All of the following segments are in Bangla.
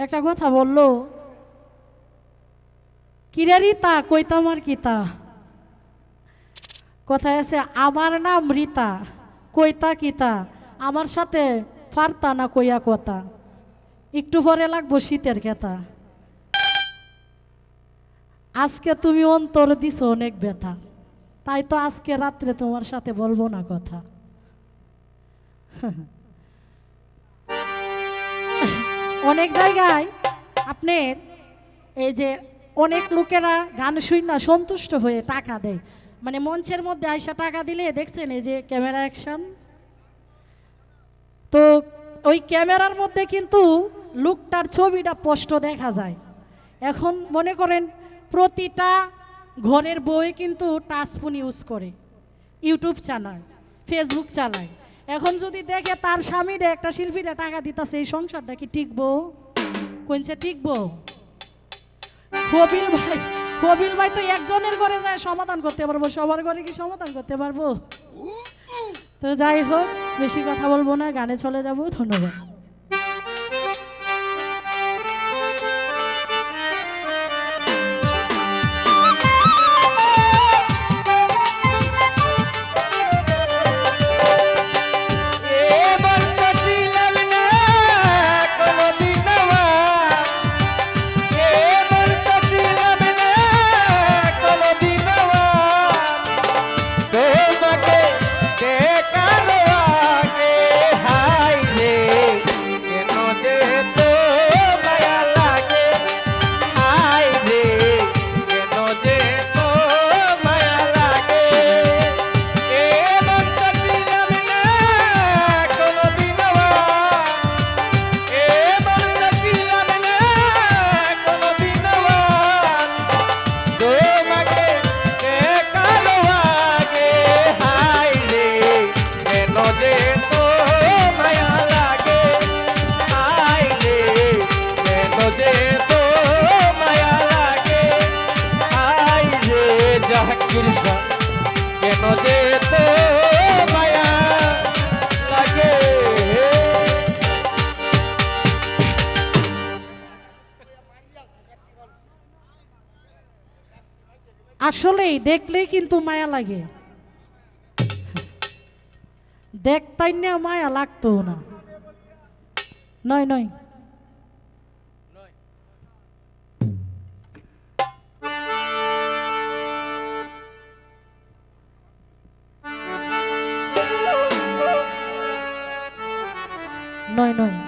একটা কথা বলল কিরারি তা কইতাম আর কিতা কথায় আছে, আমার নাম রীতা, কইতা কিতা আমার সাথে ফারতা না কইয়া কথা। একটু পরে লাগবো শীতের কেতা আজকে তুমি অন্তর দিছো অনেক ব্যথা। তাই তো আজকে রাত্রে তোমার সাথে বলব না কথা। অনেক জায়গায় আপনার এই যে অনেক লোকেরা গান শুই না, সন্তুষ্ট হয়ে টাকা দেয়। মানে মঞ্চের মধ্যে আইসা টাকা দিলে দেখছেন এই যে ক্যামেরা অ্যাকশন। তো ওই ক্যামেরার মধ্যে কিন্তু লুকটার ছবিটা স্পষ্ট দেখা যায়। এখন মনে করেন প্রতিটা ঘরের বই কিন্তু টাচফোন ইউজ করে, ইউটিউব চালায় ফেসবুক চালায় এখন যদি দেখে তার স্বামীরে একটা শিল্পীরা টাকা দিতেছে, এই সংসারটা কি টিকবো? কোনছে টিকবো। কবিল ভাই কবিল ভাই তো একজনের ঘরে যায়, সমাধান করতে পারব। সবার ঘরে কি সমাধান করতে পারব? তো যাই হোক, বেশি কথা বলব না, গানে চলে যাব। ধন্যবাদ। আসলেই দেখলেই কিন্তু মায়া লাগে। দেখতাই না মায়া লাগতো না। নয় নয়। নয় নয়।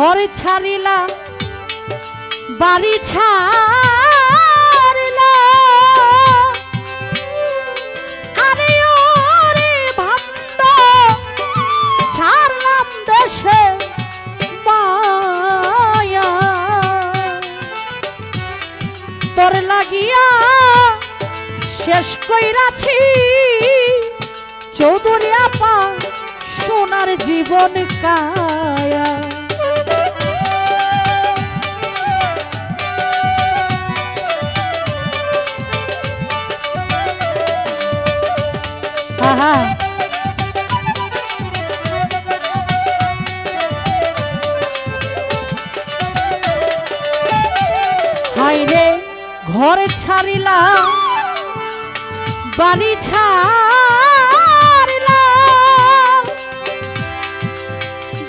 ঘর ছাড়িলা, বাড়ি ছাড়িলা। আরে ওরে ভান্দ ছাড়লাম দেশে মায়া। তোর লাগিয়া শেষ কইরাছি, চৌধুরী আপা, সোনার জীবন কায়া। আহা। হাইরে ঘর ছাড়িলাম বাড়ি ছাড়িলাম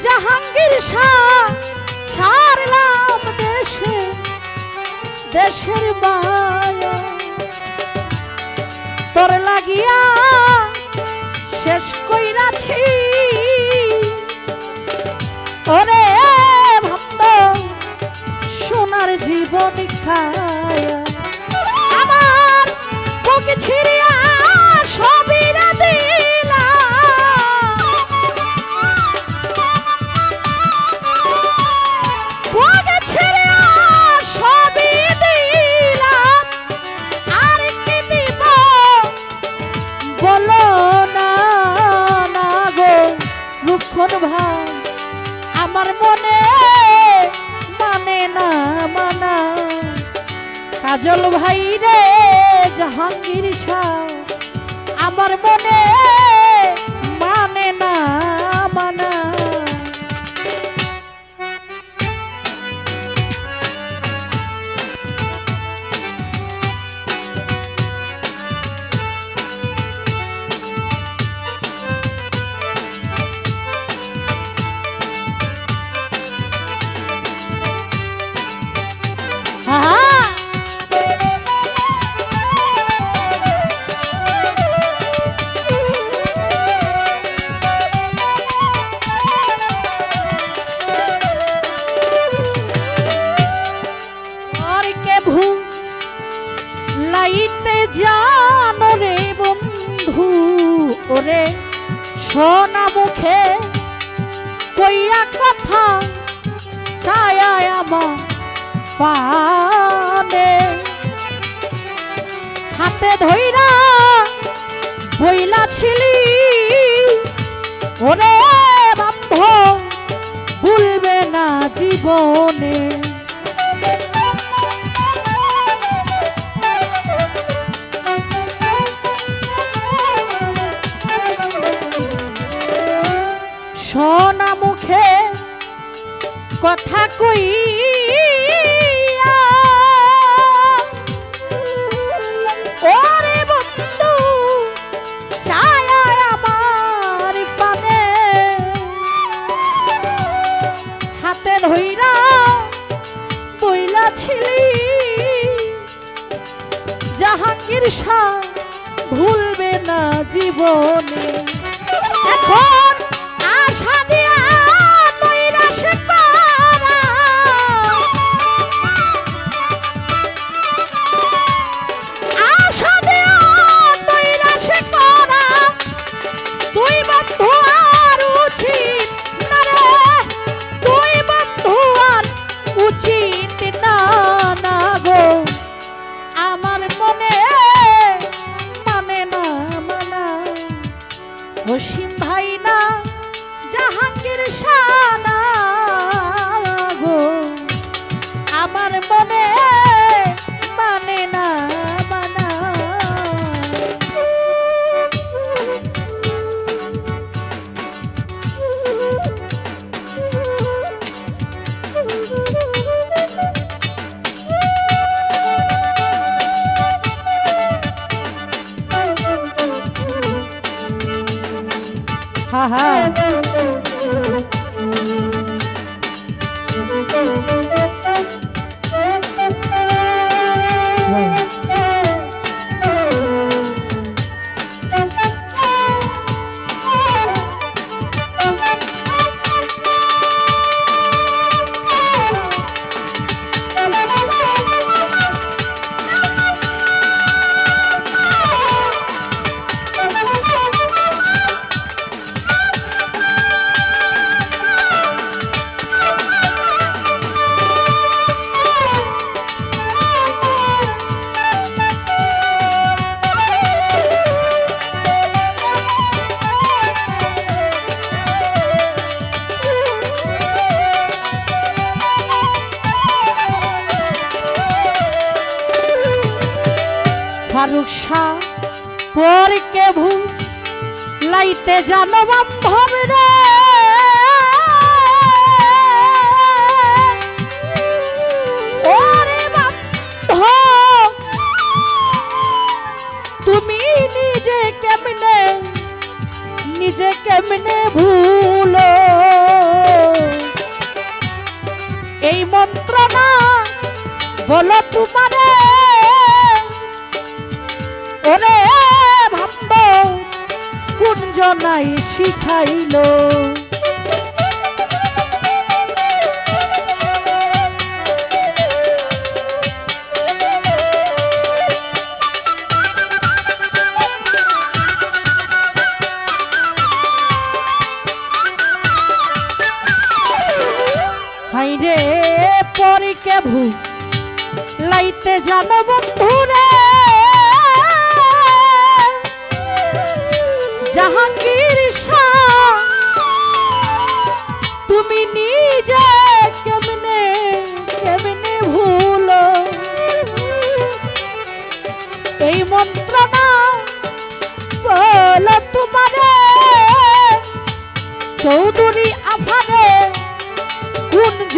জাহাঙ্গীর শাহ ছাড়লাম দেশে দেশের মায়া তোর লাগিয়া শেষ কইরাছি। ওরে ভক্ত সোনার জীবন খায়। আমার বুক ছিড়িয়া কাজল ভাই রে জাহাঙ্গীর শাহ আমার মনে মানে না। কইয়া কথা ছায়া আমার পানে। হাতে ধইরা বইলা ছিলি ওরে বান্ধ ভুলবে না জীবনে। বন্ধু আমার হাতে ছিলি জাহাঙ্গীর ভুলবে না জীবনে। এখন আহা। উষা পর কেভু লাইতে জানবাম ভবরে তুমি নিজে কেমনে নিজে কেমনে ভুল? এই মন্ত্রণা বলো তোমারে। ওরে ভাম্ব কুঞ্জনাই শিখাইল। হাইরে পরিকে ভু লাইতে জানো বন্ধু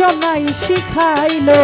জনাই শিখাইলো।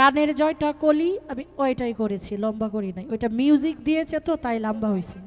গানের জয়টা কলি, আমি ওইটাই করেছি, লম্বা করি নাই। ওইটা মিউজিক দিয়েছে তো, তাই লম্বা হয়েছে